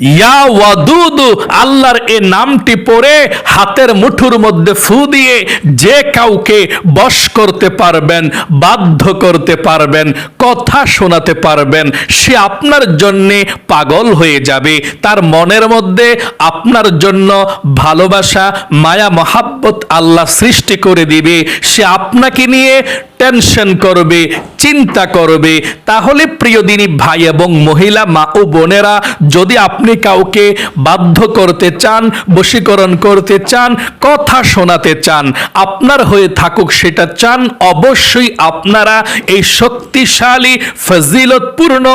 ইয়া ওয়াদুদু, আল্লাহর এ নামটি পড়ে হাতের মুঠুর মধ্যে ফু দিয়ে যে কাউকে বশ করতে পারবেন, বাধ্য করতে পারবেন, কথা শোনাতে পারবেন, সে আপনার জন্যে পাগল হয়ে যাবে। তার মনের মধ্যে আপনার জন্য ভালোবাসা, মায়া, মহাব্বত আল্লাহ সৃষ্টি করে দিবে। সে আপনাকে নিয়ে টেনশন করবে, চিন্তা করবে। তাহলে প্রিয় দিনী ভাই এবং মহিলা, মা ও বোনেরা, যদি আপনি কাউকে বাধ্য করতে চান, বশীকরণ করতে চান, কথা শোনাতে চান, আপনার হয়ে থাকুক সেটা চান, অবশ্যই আপনারা এই শক্তিশালী, ফজিলতপূর্ণ,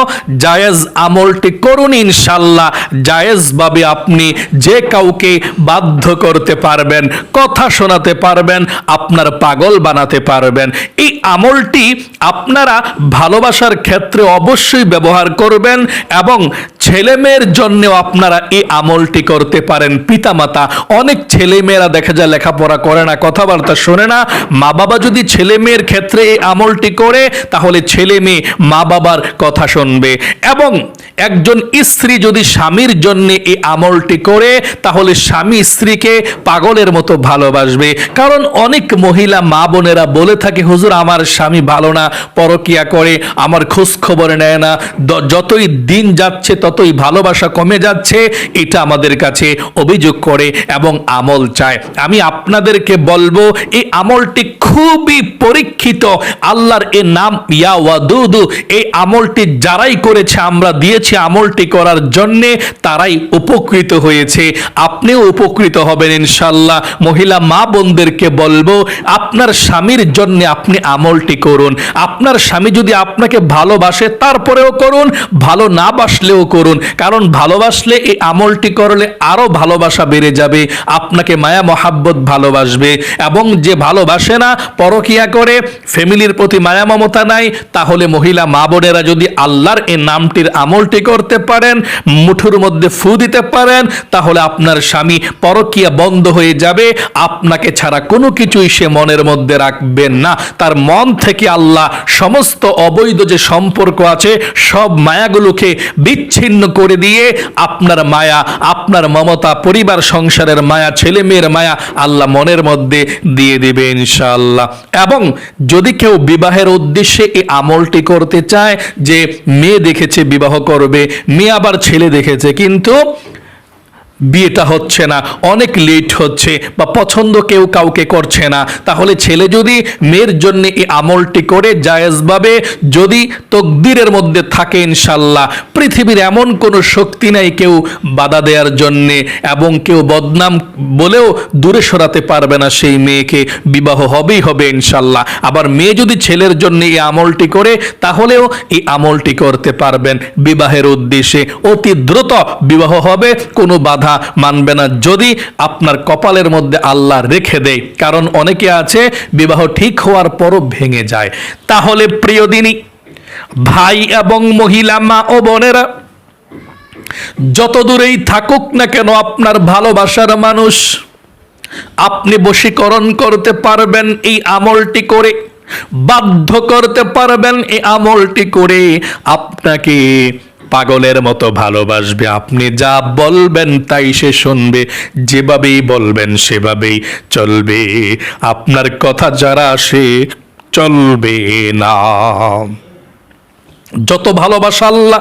জায়েজ আমলটি করুন ইনশাল্লাহ জায়েজভাবে আপনি যে কাউকে বাধ্য করতে পারবেন, কথা শোনাতে পারবেন, আপনার পাগল বানাতে পারবেন। এই আমলটি আপনারা ভালোবাসার ক্ষেত্রে অবশ্যই ব্যবহার করবেন এবং ছেলে মেয়ের জন্যও আপনারা এই আমলটি করতে পারেন। পিতামাতা, অনেক ছেলে মেয়েরা দেখা যায় লেখাপড়া করে না, কথাবার্তা শোনে না। মা বাবা যদি ছেলে মেয়ের ক্ষেত্রে এই আমলটি করে, তাহলে ছেলে মেয়ে মা বাবার কথা শুনবে। এবং একজন স্ত্রী যদি স্বামীর জন্য এই আমলটি করে, তাহলে স্বামী স্ত্রীকে পাগলের মতো ভালোবাসবে। কারণ অনেক মহিলা মা বোনেরা বলে থাকে, হুজুর, আমার স্বামী ভালো না। পরকিয়া করে, আমার খোঁজ খবর নেয় না। যতই দিন যাচ্ছে, ততই ভালোবাসা কমে যাচ্ছে। এটা আমাদের কাছে অভিযোগ করে এবং আমল চায়। আমি আপনাদেরকে বলব, এই আমলটি খুবই পরীক্ষিত। আল্লাহর এ নাম ইয়া ওয়াদুদু এই আমলটি যারাই করেছে, আমরা দিয়েছি আমলটি করার জন্যে, তারাই উপকৃত হয়েছে। আপনিও উপকৃত হবেন ইনশাল্লাহ মহিলা মা বোনদেরকে বলব, আপনার স্বামীর জন্য আপনি আমলটি করুন। আপনার স্বামী যদি আপনাকে ভালোবাসে, তারপরেও করুন, ভালো না বাসলেও করুন। কারণ ভালোবাসলে এই আমলটি করলে আরও ভালোবাসা বেড়ে যাবে, আপনাকে মায়া, মহাব্বত ভালোবাসবে। এবং যে ভালোবাসে না, পরকিয়া করে, ফ্যামিলির প্রতি মায়া, মমতা নাই, তাহলে মহিলা, মা বোনেরা যদি আল্লাহর এই নামটির আমলটি করতে পারেন, মুঠুর মধ্যে ফু দিতে পারেন, তাহলে আপনার স্বামী পরকিয়া বন্ধ হয়ে যাবে। আপনাকে ছাড়া কোনো কিছুই সে মনের মধ্যে রাখবেন না। তার মন থেকে আল্লাহ সমস্ত অবৈধ যে সম্পর্ক আছে, সব মায়াগুলোকে বিচ্ছিন্ন করে দিয়ে আপনার মায়া, আপনার মমতা, পরিবার, সংসারের মায়া ছেলে মেয়ের মায়া আল্লাহ মনের মধ্যে দিয়ে দেবে ইনশাআল্লাহ। এবং যদি কেউ বিবাহের উদ্দেশ্যে এই আমলটি করতে চায় যে মেয়ে দেখেছে, বিবাহ করবে, মেয়ে আবার ছেলে দেখেছে, কিন্তু বিয়েটা হচ্ছে না, অনেক লেট হচ্ছে বা পছন্দ কেউ কাউকে করছে না, তাহলে ছেলে যদি মেয়ের জন্য এই আমলটি করে জায়েজভাবে যদি তকদিরের মধ্যে থাকে ইনশাল্লাহ, পৃথিবীর এমন কোনো শক্তি নাই কেউ বাধা দেওয়ার জন্যে এবং কেউ বদনাম বলেও দূরে সরাতে পারবে না সেই মেয়েকে, বিবাহ হবেই হবে ইনশাল্লাহ। আবার মেয়ে যদি ছেলের জন্য এই আমলটি করে, তাহলেও এই আমলটি করতে পারবেন। বিবাহের উদ্দেশ্যে অতি দ্রুত বিবাহ হবে, কোনো বাধা মানবে না। যদি আপনার কপালের মধ্যে আল্লাহ রেখে দেয়, কারণ অনেকে আছে, বিবাহ ঠিক হওয়ার পরও ভেঙে যায়। তাহলে প্রিয় দিনী, ভাই এবং মহিলা, মা ও বোনেরা যত দূরেই থাকুক না কেন আপনার ভালোবাসার মানুষ, আপনি বশীকরণ করতে পারবেন এই আমলটি করে, বাধ্য করতে পারবেন এই আমলটি করে, আপনাকে পাগলের মতো ভালোবাসবে। আপনি যা বলবেন তাই সে শুনবে। যেভাবেই বলবেন সেভাবেই চলবে। আপনার কথা যারা সে চলবে না। যত ভালোবাসা আল্লাহ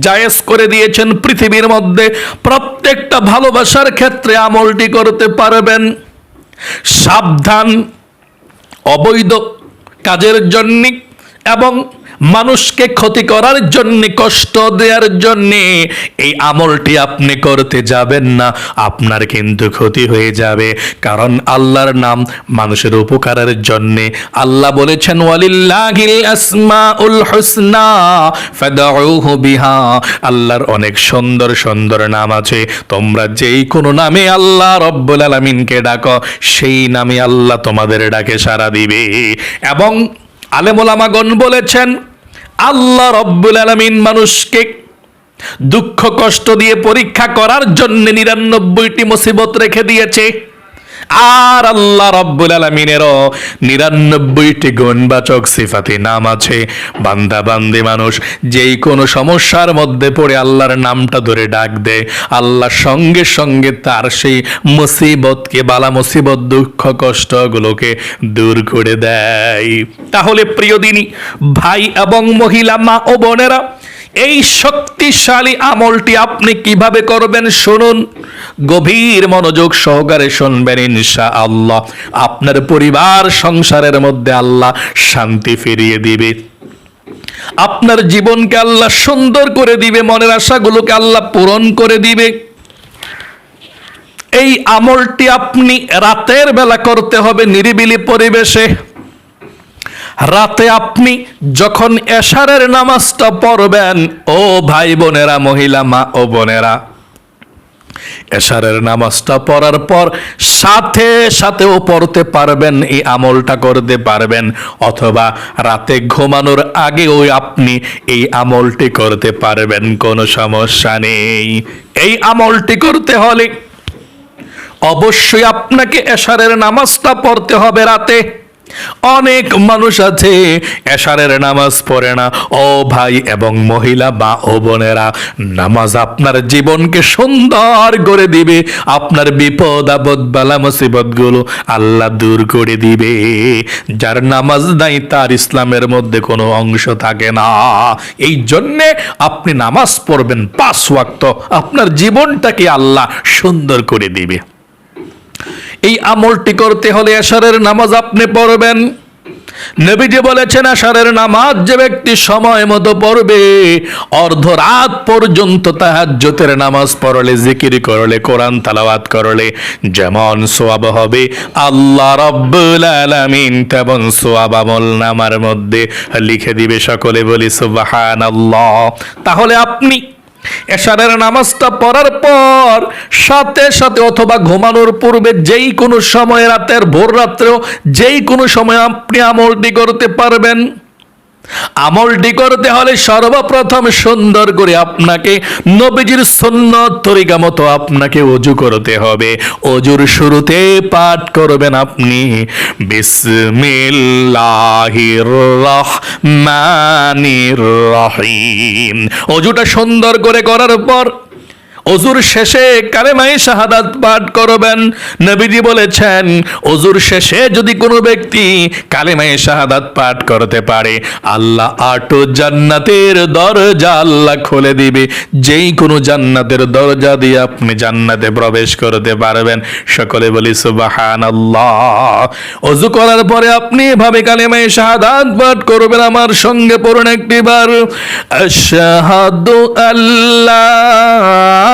জায়েজ করে দিয়েছেন পৃথিবীর মধ্যে, প্রত্যেকটা ভালোবাসার ক্ষেত্রে আমলটি করতে পারবেন। সাবধান, অবৈধ কাজের জন্য এবং মানুষকে ক্ষতি করার জন্য, কষ্ট দেওয়ার জন্য, এই আমলটি আপনি করতে যাবেন না, আপনার কিন্তু ক্ষতি হয়ে যাবে। কারণ আল্লাহর নাম মানুষের উপকারের জন্য। আল্লাহ বলেছেন, ওয়ালিল্লাহিল আসমাউল হুসনা, ফাদউহু বিহা। আল্লাহর অনেক সুন্দর সুন্দর নাম আছে। তোমরা যেই কোনো নামে আল্লাহ রব্বুল আলামিনকে ডাকো, সেই নামে আল্লাহ তোমাদের ডাকে সাড়া দিবে। এবং আলেমুলামাগণ বলেছেন, আল্লাহ রব্বুল আলমিন মানুষকে দুঃখ কষ্ট দিয়ে পরীক্ষা করার জন্য নিরানব্বইটি মুসিবত রেখে দিয়েছে। আর আল্লাহ রব্বুল আলমিনেরও নিরানব্বইটি গুণবাচক সিফাতি নাম আছে। বান্দা বান্দি মানুষ যেই কোনো সমস্যার মধ্যে পড়ে আল্লাহর নামটা ধরে ডাক দেয়। আল্লাহ সঙ্গে সঙ্গে তার সেই মুসিবতকে, বালা মুসিবত, দুঃখ, কষ্টগুলোকে দূর করে দেয়। তাহলে প্রিয় দিনী, ভাই এবং মহিলা, মা ও বোনেরা এই শক্তিশালী আমলটি আপনি কীভাবে করবেন শুনুন। গভীর মনোযোগ সহকারে শুনবেন ইনশা আল্লাহ আপনার পরিবার, সংসারের মধ্যে আল্লাহ শান্তি ফিরিয়ে দিবে। আপনার জীবনকে আল্লাহ সুন্দর করে দিবে, মনের আশাগুলোকে আল্লাহ পূরণ করে দিবে। এই আমলটি আপনি রাতের বেলা করতে হবে নিরিবিলি পরিবেশে। রাতে আপনি যখন এশারের নামাজটা পড়বেন, ও ভাই বোনেরা, মহিলা মা ও বোনেরা, এশারের নামাজটা পড়ার পর সাথে সাথেও পড়তে পারবেন, এই আমলটা করতে পারবেন, অথবা রাতে ঘুমানোর আগেও আপনি এই আমলটি করতে পারবেন, কোনো সমস্যা নেই। এই আমলটি করতে হলে অবশ্যই আপনাকে এশারের নামাজটা পড়তে হবে রাতে। অনেক মানুষ আছে, এশারের নামাজ পড়ে না। ও ভাই এবং মহিলা বা ও বোনেরা, নামাজ আপনার জীবনকে সুন্দর করে দিবে। আপনার বিপদ, আপদ, বালা, মুসিবতগুলো আল্লাহ দূর করে দিবে। যার নামাজ নাই, তার ইসলামের মধ্যে কোনো অংশ থাকে না। এই জন্যে আপনি নামাজ পড়বেন পাঁচ ওয়াক্ত। আপনার জীবনটাকে আল্লাহ সুন্দর করে দিবে। এই আমলটি করতে হলে এশারের নামাজ আপনি পড়বেন। নবীজি বলেছেন আশারের নামাজ যে ব্যক্তি সময় মতো পড়বে, অর্ধ রাত পর্যন্ত তাহাজ্জতের নামাজ পড়লে, জিকির করলে, কোরআন তালাওয়াত করলে যেমন সোয়াব হবে। আল্লাহ রব্বুল তেমন সোয়াব আমল নামার মধ্যে লিখে দিবে সকলে বলি সুবাহান আল্লাহ তাহলে আপনি এশারের নামাজটা পড়ার পর সাথে সাথে অথবা ঘুমানোর পূর্বে যেই কোনো সময় রাতের ভোর রাত্রেও যেই কোনো সময় আপনি আমলটি করতে পারবেন। আমলটি করতে হলে সর্বপ্রথম সুন্দর করে আপনাকে নবীজির সুন্নত তরিকা মতো আপনাকে অজু করতে হবে। অজুর শুরুতে পাঠ করবেন আপনি, বিসমিল্লাহির রহিম। অজুটা সুন্দর করে করার পর অজুর শেষে কালেমাই শাহাদাত পাঠ করবেন। নবীজি বলেছেন, অজুর শেষে যদি কোনো ব্যক্তি কালেমাই শাহাদাত পাঠ করতে পারে, আল্লাহ আটো জান্নাতের দরজা আল্লাহ খুলে দিবে। যেই কোনো জান্নাতের দরজা দিয়ে আপনি জান্নাতে প্রবেশ করতে পারবেন। সকলে বলি সুবাহান আল্লাহ অজু করার পরে আপনি এভাবে কালেমাই শাহাদাত পাঠ করবেন। আমার সঙ্গে পড়ুন একটি বার আশহাদু আল্লাহ।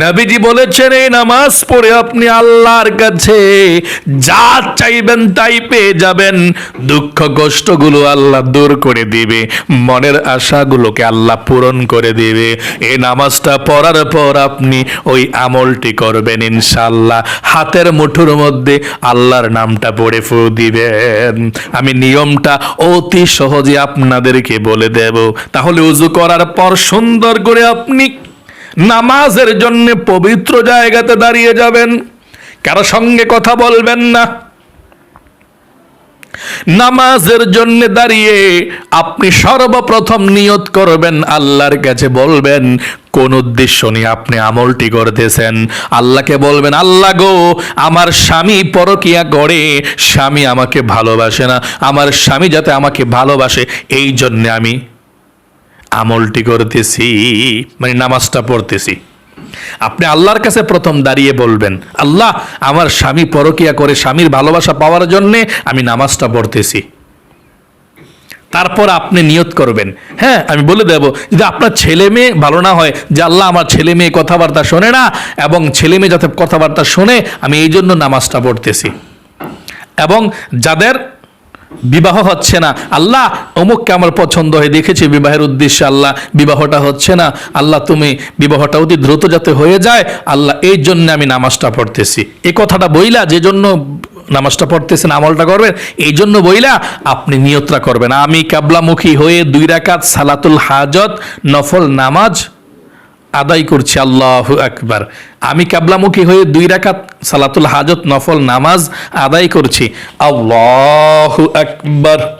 নবীজি বলেছেন, এই নামাজ পড়ে আপনি আল্লাহর কাছে যা চাইবেন তাই পেয়ে যাবেন। দুঃখ কষ্টগুলো আল্লাহ দূর করে দিবে। মনের আশাগুলোকে আল্লাহ পূরণ করে দিবে। এই নামাজটা পড়ার পর আপনি ওই আমলটি করবেন ইনশাল্লাহ হাতের মুঠোর মধ্যে আল্লাহর নামটা পড়ে ফু দিবেন। আমি নিয়মটা অতি সহজে আপনাদেরকে বলে দেব। তাহলে উজু করার পর সুন্দর করে আপনি নামাজের জন্য পবিত্র জায়গাতে দাঁড়িয়ে যাবেন। কারও সঙ্গে কথা বলবেন না। নামাজের জন্য দাঁড়িয়ে আপনি সর্বপ্রথম নিয়ত করবেন, আল্লাহর কাছে বলবেন, কোন উদ্দেশ্য নিয়ে আপনি আমলটি করতেছেন? আল্লাহকে বলবেন, আল্লাহ গো, আমার স্বামী পরকিয়া করে, স্বামী আমাকে ভালোবাসে না, আমার স্বামী যাতে আমাকে ভালোবাসে, এই জন্যে আমি আমলটি করতেছি মানে নামাজটা পড়তেছি। আপনি আল্লাহর কাছে প্রথম দাঁড়িয়ে বলবেন, আল্লাহ, আমার স্বামী পরকিয়া করে স্বামীর ভালোবাসা পাওয়ার জন্যে আমি নামাজটা পড়তেছি। তারপর আপনি নিয়ত করবেন হ্যাঁ আমি বলে দেব, যদি আপনার ছেলে মেয়ে ভালো না হয়, যে আল্লাহ আমার ছেলে মেয়ে কথাবার্তা শোনে না, এবং ছেলে মেয়ে যাতে কথাবার্তা শোনে, আমি এই জন্য নামাজটা পড়তেছি। এবং যাদের বিবাহ হচ্ছে না। আল্লাহ অমুককে আমার পছন্দ হয়ে দেখেছি বিবাহের উদ্দেশ্যে। আল্লাহ, বিবাহটা হচ্ছে না। আল্লাহ, তুমি বিবাহটা অতি দ্রুত যাতে হয়ে যায়, আল্লাহ এই জন্য আমি নামাজটা পড়তেছি। এই কথাটা বইলা যে জন্য নামাজটা পড়তেছেন, আমলটা করবেন, এই জন্য বইলা আপনি নিয়ত্রা করবেন। আমি কাবলামুখী হয়ে দুই রাকাত সালাতুল হাজত, নফল নামাজ আদায় করছি, আল্লাহ আকবার। আমি কাবলামুখী হয়ে দুই রাকাত সালাতুল হাজত, নফল নামাজ আদায় করছি, আল্লাহ আকবার।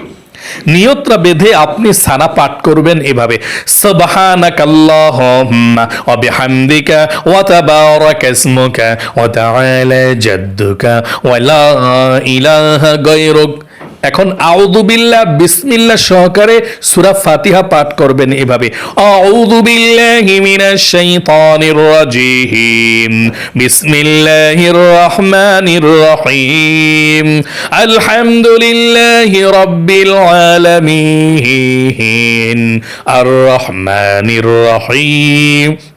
নিয়তরা বেঁধে আপনি সানা পাঠ করবেন এভাবে। সুবহানাকাল্লাহুম্মা ওয়া বিহামদিকা ওয়া তাবারাকা ইসমুকা ওয়া তাআলা জাদ্দুকা ওয়া লা ইলাহা গায়রুক। এখন আউযু বিল্লাহ বিসমিল্লাহ সহকারে সুরা ফাতিহা পাঠ করবেন এভাবে। আউযু বিল্লাহি মিনাশ শাইতানির রাজিম। বিসমিল্লাহির রহমানির রহিম। আলহামদুলিল্লাহি রাব্বিল আলামিন। আর রহমানির রহিম।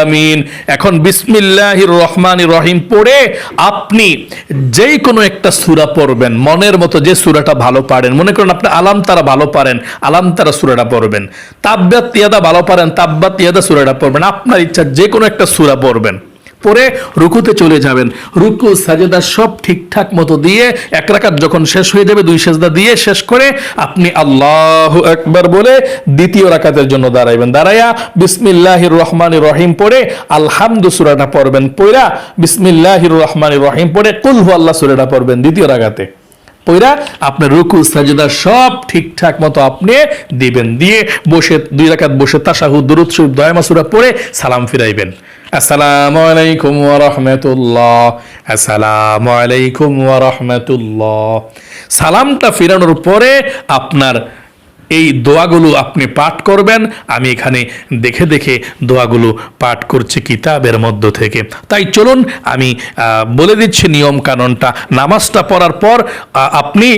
আমিন। এখন বিসমিল্লাহির রহমানির রহিম পড়ে আপনি যেই কোনো একটা সূরা পড়বেন, মনের মতো যে সূরাটা ভালো পারেন। মনে করেন আপনি আলাম তারা ভালো পারেন, আলাম তারা সূরাটা পড়বেন। তাব্বাত ইয়াদা ভালো পারেন, তাব্বাত ইয়াদা সূরাটা পড়বেন। আপনার ইচ্ছা যে কোনো একটা সূরা পড়বেন। পরে রুকুতে চলে যাবেন। রুকু, সাজেদা সব ঠিকঠাক মতো দিয়ে এক রাকাত যখন শেষ হয়ে যাবে, দুই সেজদা দিয়ে শেষ করে আপনি আল্লাহ একবার বলে দ্বিতীয় রাকাতের জন্য দাঁড়াইবেন। দাঁড়াইয়া বিসমিল্লাহির রহমানির রহিম পড়ে আলহামদু সুরাটা পড়বেন। পড়া বিসমিল্লাহির রহমানির রহিম পড়ে কুলহু আল্লাহ সুরাটা পড়বেন দ্বিতীয় রাকাতে। পইরা আপনার রুকু, সাজদা সব ঠিকঠাক মতো আপনি দিবেন। দিয়ে বসে, দুই রাকাত বসে তাশাহুদ, দুরুদ শরীফ দয়া মাসুরা পড়ে সালাম ফিরাইবেন। আসসালামু আলাইকুম ওয়া রাহমাতুল্লাহ। আসসালামু আলাইকুম ওয়া রাহমাতুল্লাহ। সালামটা ফিরানোর পরে আপনার এই দোয়াগুলো আপনি পাঠ করবেন। আমি এখানে দেখে দেখে দোয়াগুলো পাঠ করছি কিতাবের মধ্য থেকে। তাই চলুন, আমি বলে দিচ্ছি নিয়ম কানুনটা নামাজটা পড়ার পর আপনি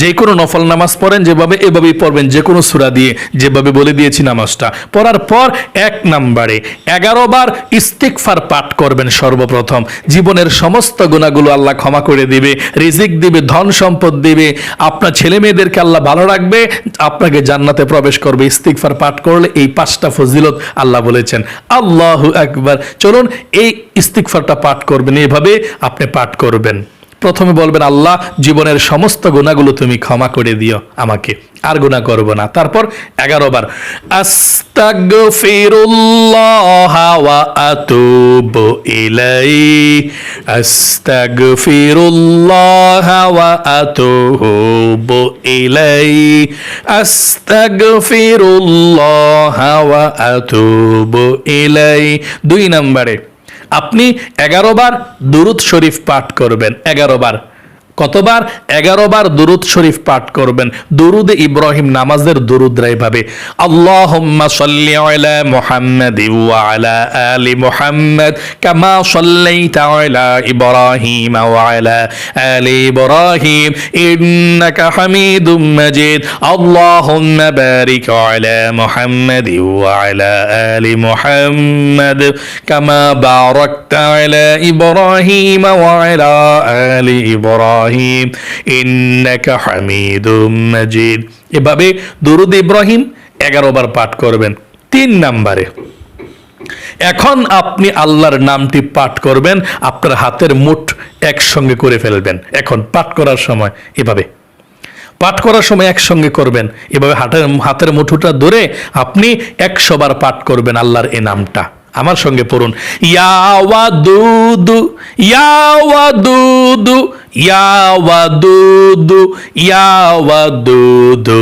যে কোনো নফল নামাজ পড়েন, যেভাবে এভাবেই পড়বেন যে কোনো সুরা দিয়ে যেভাবে বলে দিয়েছি নামাজটা। পড়ার পর এক নাম্বারে এগারো বার ইস্তিকফার পাঠ করবেন সর্বপ্রথম। জীবনের সমস্ত গুণাগুলো আল্লাহ ক্ষমা করে দিবে, রিজিক দিবে, ধন সম্পদ দিবে। আপনার ছেলে মেয়েদেরকে আল্লাহ ভালো রাখবে, আপনাকে জান্নাতে প্রবেশ করবে ইস্তিকফার পাঠ করলে এই পাঁচটা ফজিলত আল্লাহ বলেছেন। আল্লাহ একবার চলুন এই ইস্তিকফারটা পাঠ করবেন এইভাবে আপনি পাঠ করবেন। প্রথমে বলবেন, আল্লাহ, জীবনের সমস্ত গুণাগুলো তুমি ক্ষমা করে দিও আমাকে, আর গুণা করব না। তারপর এগারো বার, আস্তাগফিরুল্লাহ ওয়া আতুবু দুই নম্বরে আপনি এগারো বার দুরুদ শরীফ পাঠ করবেন এগারো বার। কতবার? এগারো বার দুরুদ শরীফ পাঠ করবেন। দুরুদ ইব্রাহিম নামাজের দুরুদ ভাবে আল্লাহুম্মা সাল্লি আলা আলা আলি মুহাম্মাদ কামা কামা ইব্রাহিম। ইন্নাকা হামিদুম মাজিদ। এভাবে দুরুদ ইব্রাহিম এগারো বার পাঠ করবেন, তিন নাম্বারে। এখন আপনি আল্লাহর নামটি পাঠ করবেন, আপনার হাতের মুঠ একসঙ্গে করে ফেলবেন। এখন পাঠ করার সময় এভাবে। পাঠ করার সময় একসঙ্গে করবেন, এভাবে হাতের হাতের মুঠোটা ধরে আপনি একশো বার পাঠ করবেন আল্লাহর এ নামটা। আমার সঙ্গে পড়ুন ইয়াওয়াদুদু ইয়াওয়াদুদু ইয়া ওয়াদুদু ইয়া ওয়াদুদু ইয়া ওয়াদুদু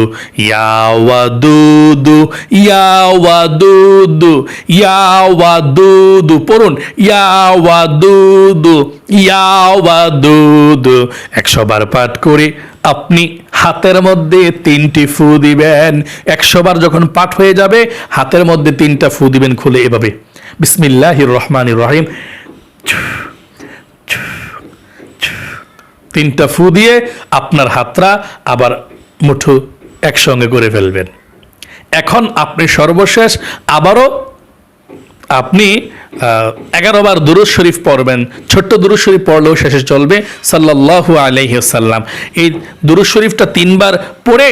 ইয়া ওয়াদুদু ইয়া ওয়াদুদু পড়ুন ইয়া ওয়াদুদু ইয়া ওয়াদুদু একশো বার পাঠ করে, আপনি হাতের মধ্যে তিনটি ফু দিবেন। একশো বার যখন পাঠ হয়ে যাবে, হাতের মধ্যে তিনটা ফু দিবেন খুলে এভাবে। বিসমিল্লাহির রহমানির রহিম। তিনটা ফু দিয়ে আপনার হাতটা আবার মুঠো একসঙ্গে করে ফেলবেন। এখন আপনি সর্বশেষ আবারও আপনি এগারো বার দুরুজ শরীফ পড়বেন। ছোট্ট দুরুজ শরীফ পড়লেও শেষে চলবে। সাল্লাল্লাহু আলাইসাল্লাম এই দুরুজ শরীফটা তিনবার পড়ে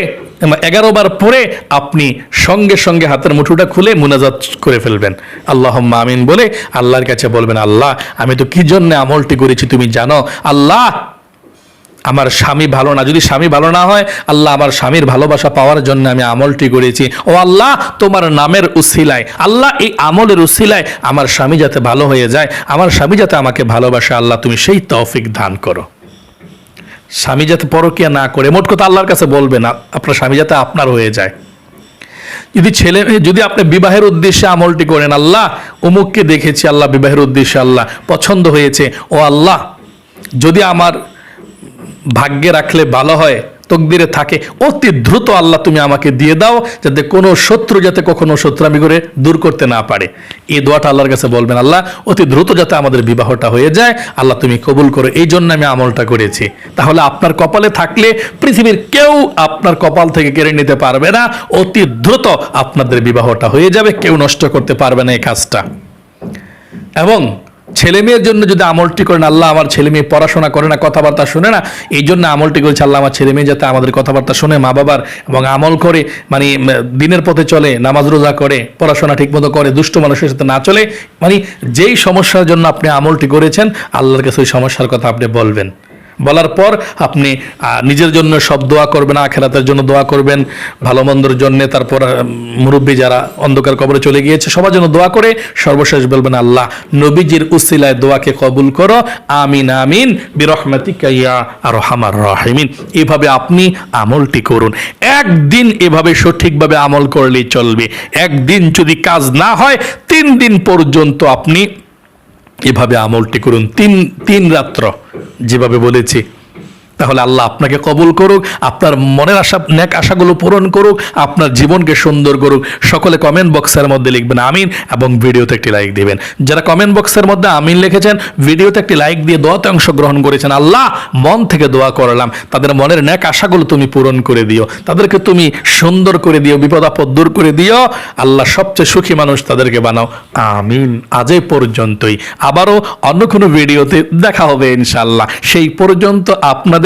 এগারো বার পরে আপনি সঙ্গে সঙ্গে হাতের মুঠোটা খুলে মুনাজাত করে ফেলবেন। আল্লাহ আমিন বলে আল্লাহর কাছে বলবেন, আল্লাহ, আমি তো কি জন্য আমলটি করেছি তুমি জানো? আল্লাহ আমার স্বামী ভালো না, যদি স্বামী ভালো না হয়, আল্লাহ আমার স্বামীর ভালোবাসা পাওয়ার জন্য আমি আমলটি করেছি। ও আল্লাহ, তোমার নামের উসিলায়, আল্লাহ এই আমলের উসিলায় আমার স্বামী যাতে ভালো হয়ে যায়, আমার স্বামী যাতে আমাকে ভালোবাসে, আল্লাহ তুমি সেই তৌফিক দান করো। স্বামী যাতে পরকিয়া না করে, মোট কথা আল্লাহর কাছে বলবে না, আপনার স্বামী যাতে আপনার হয়ে যায়। যদি ছেলে, যদি আপনি বিবাহের উদ্দেশ্যে আমলটি করেন, আল্লাহ অমুককে দেখেছি, আল্লাহ বিবাহের উদ্দেশ্যে আল্লাহ পছন্দ হয়েছে। ও আল্লাহ, যদি আমার ভাগ্যে রাখলে ভালো হয়, তকদিরে থাকে, অতি দ্রুত আল্লাহ তুমি আমাকে দিয়ে দাও, যাতে কোনো শত্রু যাতে কখনো শত্রুমি করে দূর করতে না পারে। এই দোয়াটা আল্লাহর কাছে বলবেন, আল্লাহ, অতি দ্রুত যাতে আমাদের বিবাহটা হয়ে যায়, আল্লাহ তুমি কবুল করো। এই জন্য আমি আমলটা করেছি। তাহলে আপনার কপালে থাকলে পৃথিবীর কেউ আপনার কপাল থেকে কেড়ে নিতে পারবে না, অতি দ্রুত আপনাদের বিবাহটা হয়ে যাবে, কেউ নষ্ট করতে পারবে না এই কাজটা। এবং ছেলে মেয়ের জন্য যদি আমলটি করেন, আল্লাহ আমার ছেলে মেয়ে পড়াশোনা করে না, কথাবার্তা শুনে না, এই জন্য আমলটি করেছে, আল্লাহ আমার ছেলে মেয়ে যাতে আমাদের কথাবার্তা শুনে, মা বাবার, এবং আমল করে মানে দিনের পথে চলে, নামাজ রোজা করে, পড়াশোনা ঠিকমতো করে, দুষ্ট মানুষের সাথে না চলে মানে যেই সমস্যার জন্য আপনি আমলটি করেছেন, আল্লাহর কাছে ওই সমস্যার কথা আপনি বলবেন। বলার পর আপনি নিজের জন্য সব দোয়া করবেন, আখেরাতের জন্য দোয়া করবেন, ভালো মন্দর জন্য তারপর মুরব্বী যারা অন্ধকার কবরে চলে গিয়েছে, সবার জন্য দোয়া করে, সর্বশেষ বলবেন, আল্লাহ, নবীজির উসিলায় দোয়াকে কবুল করো, আমিন আমিন, বিরহমাতিকা ইয়া আর হামার রাহিমিন। এভাবে আপনি আমলটি করুন। একদিন এভাবে সঠিকভাবে আমল করলেই চলবে। একদিন যদি কাজ না হয়, তিন দিন পর্যন্ত আপনি এভাবে আমলটি করুন তিন তিন রাত্র যেভাবে বলেছি। তাহলে আল্লাহ আপনাকে কবুল করুক, আপনার মনের আশা নেক আশাগুলো পূরণ করুক, আপনার জীবনকে সুন্দর করুক। সকলে কমেন্ট বক্সের মধ্যে লিখবেন আমিন এবং ভিডিওতে একটি লাইক দিবেন। যারা কমেন্ট বক্সের মধ্যে আমিন লিখেছেন, ভিডিওতে একটি লাইক দিয়ে দোয়াতে অংশগ্রহণ করেছেন, আল্লাহ মন থেকে দোয়া করলাম। তাদের মনের নেক আশাগুলো তুমি পূরণ করে দিও। তাদেরকে তুমি সুন্দর করে দিও, বিপদ আপদ দূর করে দিও। আল্লাহ সবচেয়ে সুখী মানুষ তাদেরকে বানাও। আমিন। আজ পর্যন্তই। আবারও অন্য কোনো ভিডিওতে দেখা হবে ইনশাল্লাহ সেই পর্যন্ত আপনাদের